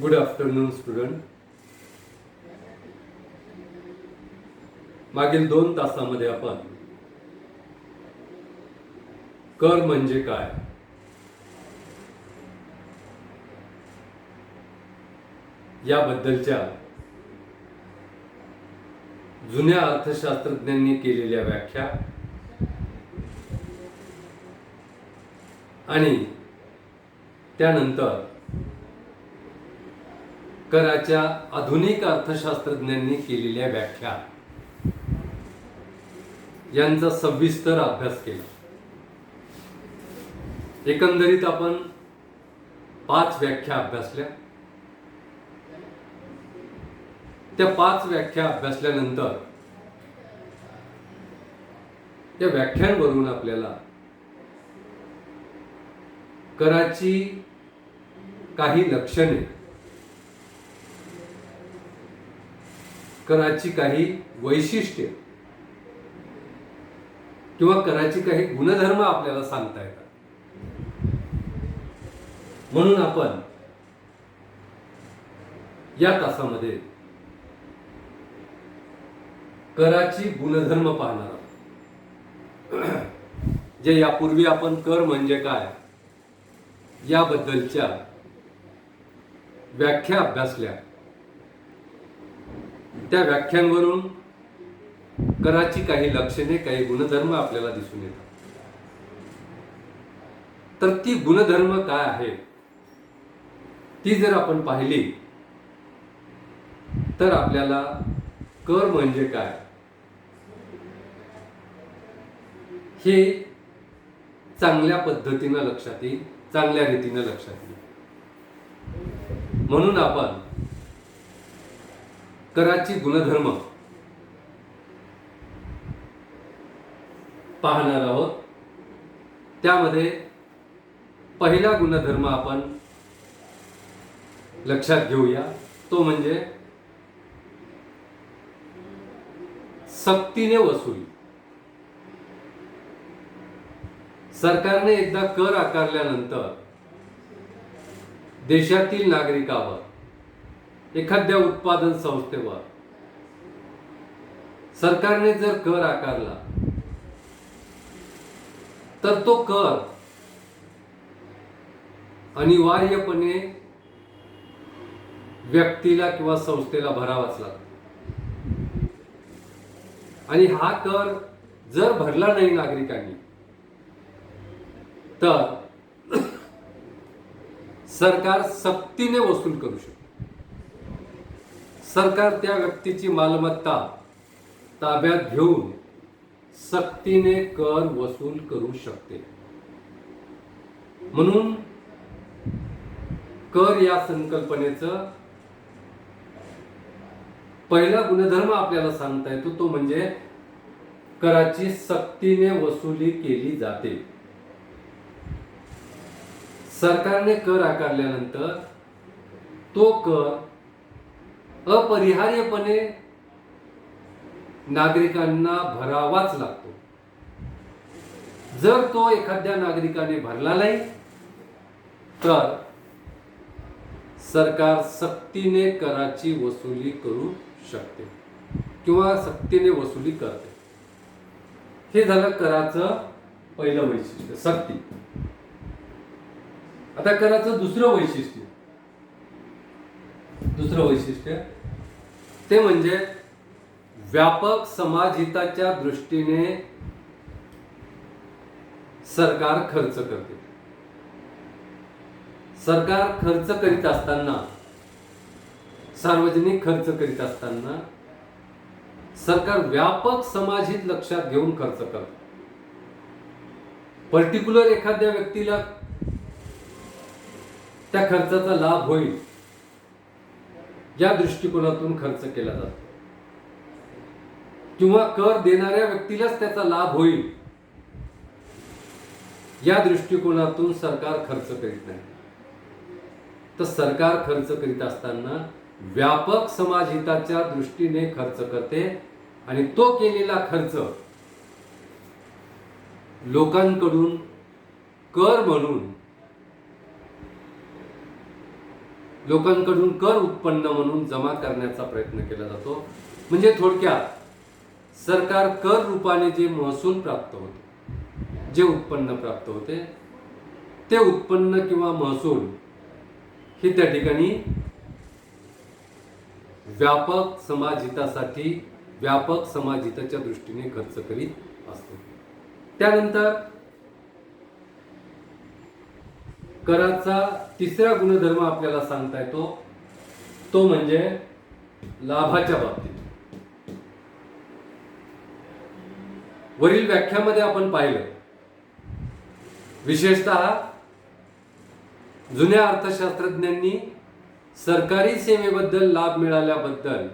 Good afternoon student मागील दोन तासामध्ये आपण कर म्हणजे काय? याबद्दलच्या जुन्या अर्थशास्त्रज्ञांनी केलेल्या व्याख्या आणि त्यानंतर कराच्या आधुनिक अर्थशास्त्रज्ञांनी केलेल्या व्याख्या. यांचा सविस्तर अभ्यास केला. एकंदरीत आपण पाच व्याख्या अभ्यासल्या. त्या पाच व्याख्या अभ्यासल्यानंतर त्या व्याख्यांवरून आपल्याला कराची काही लक्षणे कराची काही वैशिष्ट्ये किंवा कराची काही गुणधर्म आपल्याला सांगता येतात. म्हणून आपण या तासामध्ये कराची गुणधर्म पाहणार आहोत. जे यापूर्वी आपण कर म्हणजे काय याबद्दलच्या व्याख्या अभ्यासल्या. त्या व्याख्यांवरून कराची काही लक्षणे काही गुणधर्म आपल्याला दिसून येतात. तर ती गुणधर्म काय आहे ती जर आपण पाहिली तर आपल्याला कर म्हणजे काय? हे चांगल्या पद्धतीनं लक्षात येईल चांगल्या रीतीनं लक्षात येईल. म्हणून आपण कराची गुणधर्म. पाहणार आहोत. त्यामध्ये पहिला गुणधर्म आपण लक्षात घेऊया. तो म्हणजे सक्तीने वसुली. सरकारने एकदा कर आकारल्यानंतर देशातील नागरिकावर एखाद्या उत्पादन संस्थेवर. सरकारने जर कर आकारला तर तो कर अनिवार्यपणे व्यक्तीला किंवा संस्थेला भरावाच लागतो. आणि हा कर जर भरला नाही नागरिकांनी तर सरकार सक्तीने वसूल करू शकतो. सरकार त्या व्यक्तीची मालमत्ता ताब्यात घेऊन सक्तीने कर वसूल करू शकते. म्हणून कर या संकल्पनेचं पहिला गुणधर्म आपल्याला सांगता येतो तो म्हणजे कराची सक्तीने वसुली केली जाते. सरकारने कर आकारल्यानंतर तो कर अपरिहार्यपणे नागरिकांना भरावाच लागतो. जर तो एखाद्या नागरिकाने भरला नाही तर सरकार सक्तीने कराची वसुली करू शकते किंवा सक्तीने वसुली करते. हे झालं कराचं पहिलं वैशिष्ट्य सक्ती. आता कराचं दुसरं वैशिष्ट्य. दुसरं वैशिष्ट्य. ते म्हणजे व्यापक समाजहिताच्या दृष्टीने सरकार खर्च करते. सरकार खर्च करीत असताना सार्वजनिक खर्च करीत असताना सरकार व्यापक समाजहित लक्षात घेऊन खर्च करते. पर्टिक्युलर एखाद्या व्यक्तीला त्या खर्चाचा लाभ होईल. या दृष्टिकोनातून खर्च केला जातो. किंवा कर देणाऱ्या व्यक्तीलाच त्याचा लाभ होईल. या दृष्टिकोनातून सरकार खर्च करीत नाही. तर सरकार खर्च करीत असताना व्यापक समाजहिताच्या दृष्टीने खर्च करते आणि तो केलेला खर्च लोकांकडून कर म्हणून लोकांकडून कर उत्पन्न म्हणून जमा करण्याचा प्रयत्न केला जातो. म्हणजे थोडक्यात सरकार कर रूपाने जे महसूल प्राप्त होते जे उत्पन्न प्राप्त होते ते उत्पन्न किंवा महसूल हे त्या ठिकाणी व्यापक समाजहितासाठी व्यापक समाजहिताच्या दृष्टीने खर्च करीत असतो. त्यानंतर कराचा तिसरा गुणधर्म आपल्याला सांगता येतो तो म्हणजे लाभाच्या बाबतीत. वरील व्याख्यामध्ये आपण पाहिलं. विशेषतः जुन्या अर्थशास्त्रज्ञांनी सरकारी सेवेबद्दल लाभ मिळाल्याबद्दल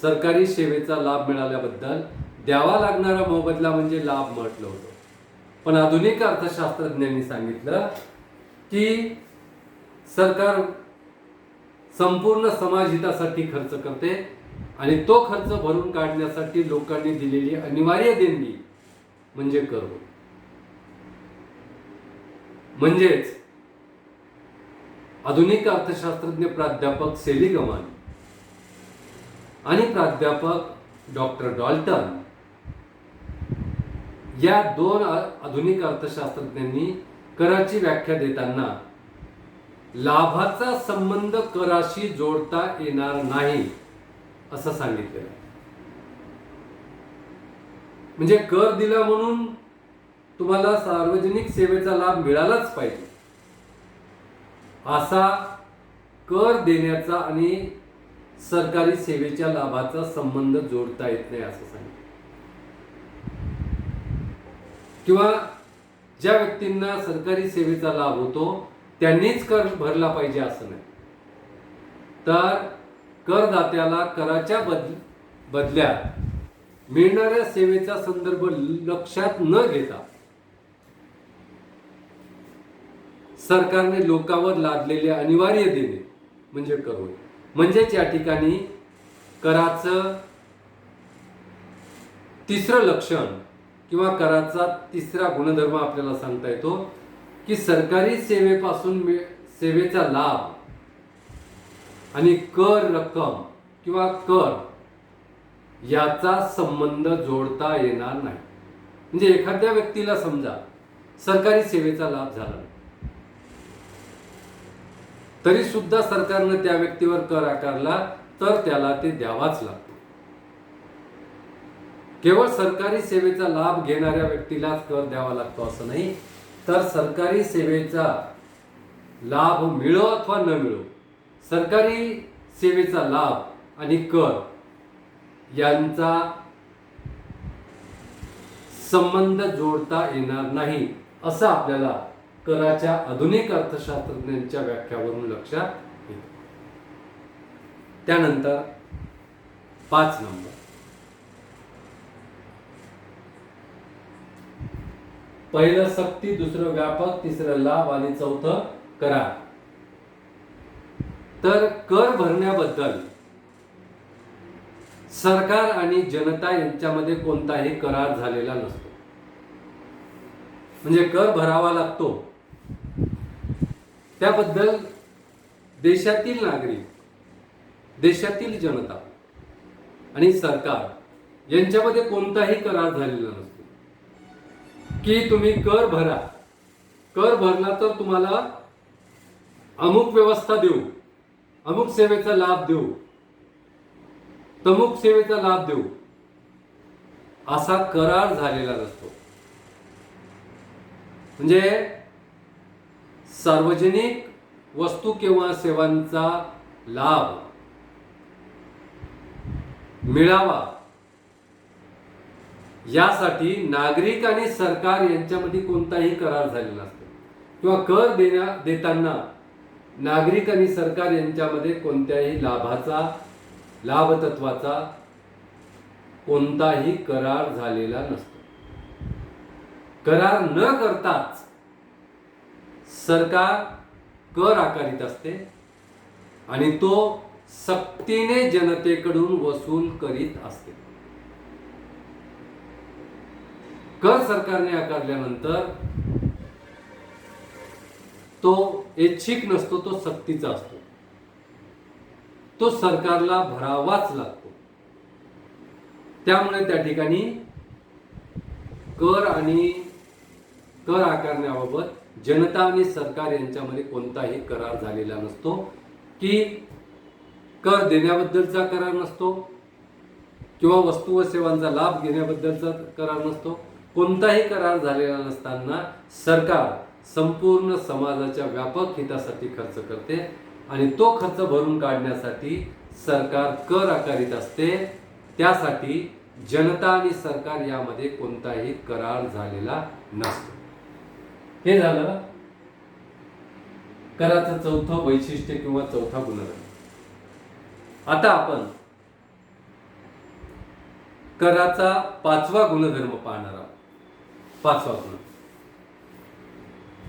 सरकारी सेवेचा लाभ मिळाल्याबद्दल द्यावा लागणारा मोबदला म्हणजे लाभ म्हटलं होतं. पण आधुनिक अर्थशास्त्रज्ञांनी सांगितलं की सरकार संपूर्ण समाजहितासाठी खर्च करते आणि तो खर्च भरून काढण्यासाठी लोकांनी दिलेली अनिवार्य देणगी म्हणजे कर. म्हणजेच आधुनिक अर्थशास्त्रज्ञ प्राध्यापक सेलिगमन आणि प्राध्यापक डॉक्टर डॉल्टन या दोन आधुनिक अर्थशास्त्रज्ञांनी कराची व्याख्या देताना लाभाचा संबंध कराशी जोडता येणार नाही असं सांगितलेलं आहे. म्हणजे कर दिला म्हणून तुम्हाला सार्वजनिक सेवेचा लाभ मिळालाच पाहिजे. असा कर देण्याचा आणि सरकारी सेवेच्या लाभाचा संबंध जोडता येत नाही असं सांगितलं. किंवा ज्या व्यक्तींना सरकारी सेवेचा लाभ होतो त्यांनीच कर भरला पाहिजे असं नाही. तर करदात्याला कराच्या बद बदल्यात मिळणाऱ्या सेवेचा संदर्भ लक्षात न घेता सरकारने लोकांवर लादलेले अनिवार्य देणे म्हणजे कर होय म्हणजेच या ठिकाणी कराचं तिसरं लक्षण किंवा कराचा तिसरा गुणधर्म आपल्याला सांगता येतो की सरकारी सेवेपासून मिळ- सेवेचा लाभ आणि कर रक्कम किंवा कर याचा संबंध जोडता येणार नाही. म्हणजे एखाद्या व्यक्तीला समजा सरकारी सेवेचा लाभ झाला. तरी सुद्धा सरकारनं त्या व्यक्तीवर कर आकारला तर त्याला ते द्यावाच लागतो. केवळ सरकारी सेवेचा लाभ घेणाऱ्या व्यक्तीलाच कर द्यावा लागतो असं नाही तर सरकारी सेवेचा लाभ मिळो अथवा न मिळो सरकारी सेवेचा लाभ आणि कर यांचा संबंध जोडता येणार नाही असं आपल्याला कराच्या आधुनिक अर्थशास्त्रज्ञांच्या व्याख्यावरून लक्षात येतं. त्यानंतर पाच नंबर. पहिलं सक्ती दुसरं व्यापक तिसरं लाभ आणि चौथं करार. तर कर भरण्याबद्दल सरकार आणि जनता यांच्यामध्ये कोणताही करार झालेला नसतो. म्हणजे कर भरावा लागतो. त्याबद्दल देशातील नागरिक देशातील जनता आणि सरकार यांच्यामध्ये कोणताही करार झालेला नसतो. की तुम्ही कर भरा. कर भरला तर तुम्हाला अमुक व्यवस्था देऊ. अमुक सेवेचा लाभ देऊ. तमुक सेवेचा लाभ देऊ. असा करार झालेला नसतो. म्हणजे सार्वजनिक वस्तू किंवा सेवांचा लाभ मिळावा. यासाठी नागरिक आणि सरकार यांच्यामध्ये कोणताही करार झालेला नसतो. किंवा कर देण्या देताना नागरिक आणि सरकार यांच्यामध्ये कोणत्याही लाभाचा लाभतत्वाचा कोणताही करार झालेला नसतो. करार न करताच सरकार कर आकारित असते आणि तो सक्तीने जनतेकडून वसूल करीत असते. कर सरकारने आकारल्यानंतर तो ऐच्छिक नसतो तो सक्तीचा असतो. तो सरकारला भरावाच लागतो. त्यामुळे त्या ठिकाणी कर आणि कर आकारण्याबाबत जनता आणि सरकार यांच्यामध्ये कोणताही करार झालेला नसतो की कर देण्याबद्दलचा करार नसतो किंवा वस्तू व सेवांचा लाभ घेण्याबद्दलचा करार नसतो. कोणताही करार झालेला नसताना सरकार संपूर्ण समाजाच्या व्यापक हितासाठी खर्च करते आणि तो खर्च भरून काढण्यासाठी सरकार कर आकारित असते. त्यासाठी जनता आणि सरकार यामध्ये कोणताही करार झालेला नसतो. हे झालं कराचं चौथं वैशिष्ट्य किंवा चौथा गुणधर्म. आता आपण कराचा पाचवा गुणधर्म पाहणार आहोत. पाचवा गुण.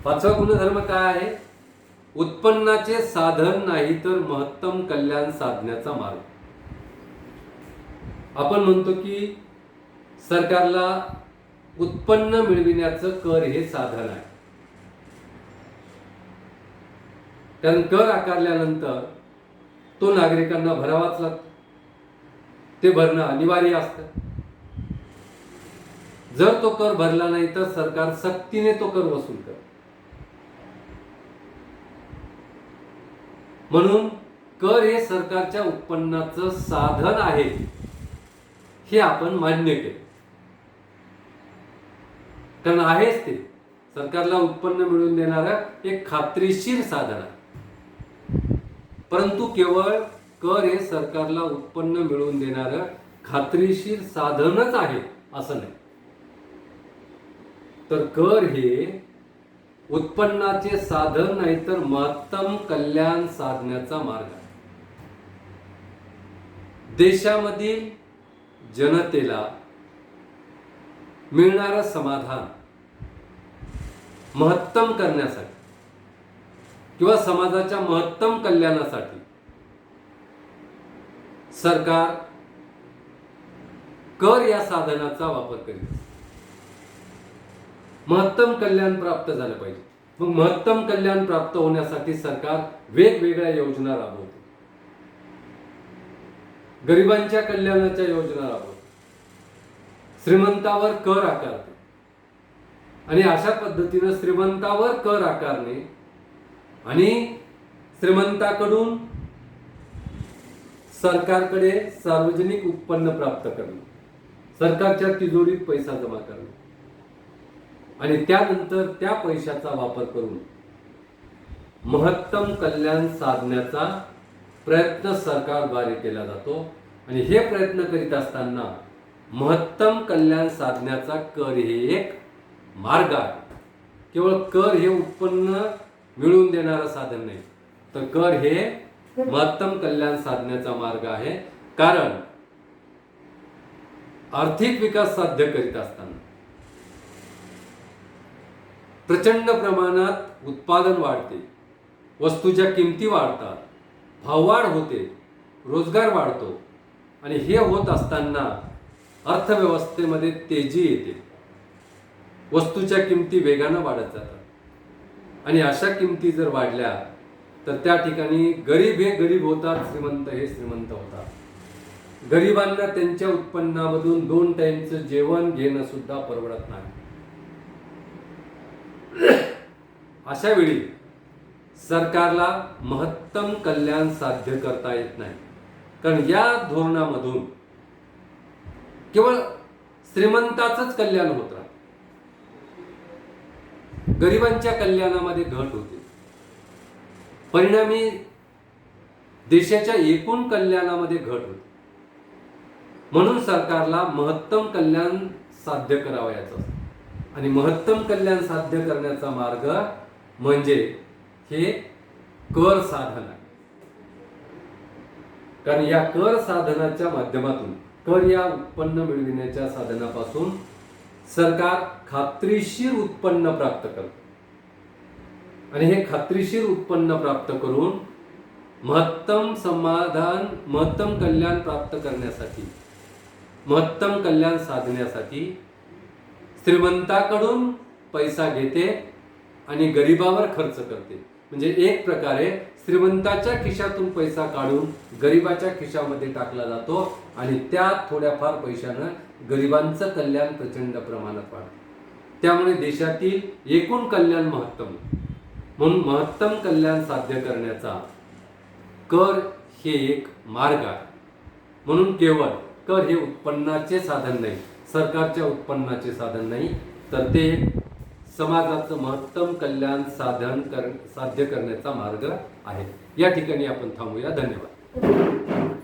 पाचवा गुणधर्म काय आहे? उत्पन्नाचे साधन नाही तर महत्तम कल्याण साधण्याचा मार्ग. आपण म्हणतो की सरकारला उत्पन्न मिळविण्याचं कर हे साधन आहे. कारण कर आकारल्यानंतर तो नागरिकांना भरावाच लागतो. ते भरणं अनिवार्य असतं. जर तो कर भरला नाही तर सरकार सक्तीने तो कर वसूल कर म्हणून कर हे सरकारच्या उत्पन्नाचं साधन आहे. हे आपण मान्य केलं. कारण आहेच ते. सरकारला उत्पन्न मिळवून देणारा एक खात्रीशीर साधन आहे. परंतु केवळ कर हे सरकारला उत्पन्न मिळवून देणारं खात्रीशीर साधनच आहे असं नाही. तर कर हे उत्पन्नाचे साधन नाही तर महत्तम कल्याण साधण्याचा मार्ग आहे देशामधील जनतेला मिळणारं समाधान महत्तम करण्यासाठी किंवा समाजाच्या महत्तम कल्याणासाठी सरकार कर या साधनाचा वापर करीत असते. महत्तम कल्याण प्राप्त झालं पाहिजे. मग महत्तम कल्याण प्राप्त होण्यासाठी सरकार वेगवेगळ्या योजना राबवते. गरिबांच्या कल्याणाच्या योजना राबवते. श्रीमंतावर कर आकारते. आणि अशा पद्धतीनं श्रीमंतावर कर आकारणे आणि श्रीमंताकडून सरकारकडे सार्वजनिक उत्पन्न प्राप्त करणे. सरकारच्या तिजोरीत पैसा जमा करणे. आणि त्यानंतर त्या पैशाचा वापर करून महत्तम कल्याण साधण्याचा प्रयत्न सरकारद्वारे केला जातो. आणि हे प्रयत्न करीत असताना महत्तम कल्याण साधण्याचा कर हे एक मार्ग आहे. केवळ कर हे उत्पन्न मिळवून देणारं साधन नाही तर कर हे महत्तम कल्याण साधण्याचा मार्ग आहे. कारण आर्थिक विकास साध्य करीत असताना प्रचंड प्रमाणात उत्पादन वाढते. वस्तूच्या किमती वाढतात. भाववाढ होते. रोजगार वाढतो. आणि हे होत असताना अर्थव्यवस्थेमध्ये तेजी येते. वस्तूच्या किमती वेगानं वाढत जातात. आणि अशा किमती जर वाढल्या तर त्या ठिकाणी गरीब हे गरीब होतात श्रीमंत हे श्रीमंत होतात. गरिबांना त्यांच्या उत्पन्नामधून दोन टाईमचं जेवण घेणं सुद्धा परवडत नाही. अशा वेळी सरकारला महत्तम कल्याण साध्य करता येत नाही. कारण या धोरणामधून केवळ श्रीमंताचंच कल्याण होत राहत. गरिबांच्या कल्याणामध्ये घट होते. परिणामी देशाच्या एकूण कल्याणामध्ये घट होते. म्हणून सरकारला महत्तम कल्याण साध्य करावयाचं असतं. आणि महत्तम कल्याण साध्य करण्याचा मार्ग म्हणजे हे कर साधन आहे. कारण या कर साधनाच्या माध्यमातून कर या उत्पन्न मिळविण्याच्या साधनापासून सरकार खात्रीशीर उत्पन्न प्राप्त करत. आणि हे खात्रीशीर उत्पन्न प्राप्त करून महत्तम समाधान महत्तम कल्याण प्राप्त करण्यासाठी महत्तम कल्याण साधण्यासाठी श्रीमंताकडून पैसा घेते आणि गरिबावर खर्च करते. म्हणजे एक प्रकारे श्रीमंताच्या खिशातून पैसा काढून गरिबाच्या खिशामध्ये टाकला जातो आणि त्या थोड्याफार पैशानं गरिबांचं कल्याण प्रचंड प्रमाणात वाढतं. त्यामुळे देशातील एकूण कल्याण महत्तम. म्हणून महत्तम कल्याण साध्य करण्याचा कर हे एक मार्ग आहे. म्हणून केवळ कर हे उत्पन्नाचे साधन नाही सरकारच्या उत्पन्नाचे साधन नाही तर ते समाजाचं महत्तम कल्याण साधन कर साध्य करण्याचा मार्ग आहे. या ठिकाणी आपण थांबूया. धन्यवाद.